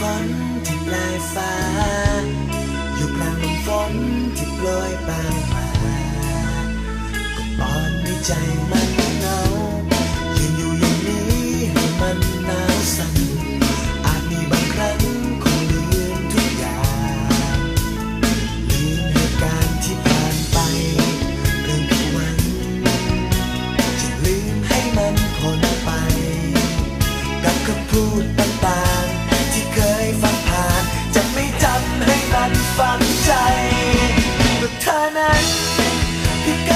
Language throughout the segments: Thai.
ฝนที่ลายฟ้า อยู่กลางลมฝนที่โปรยปางมาก็อ่อนในใจมัน ตั้งใจแต่เธอนั้นพิก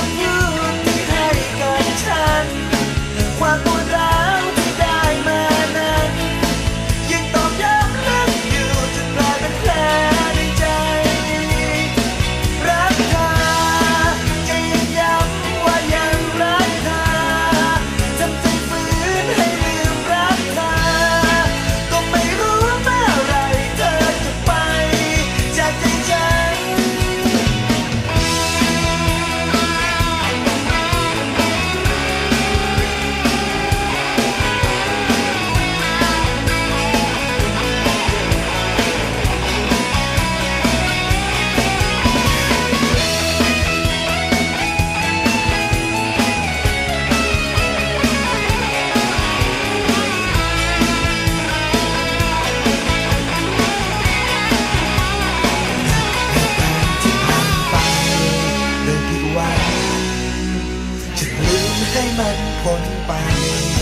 คนไป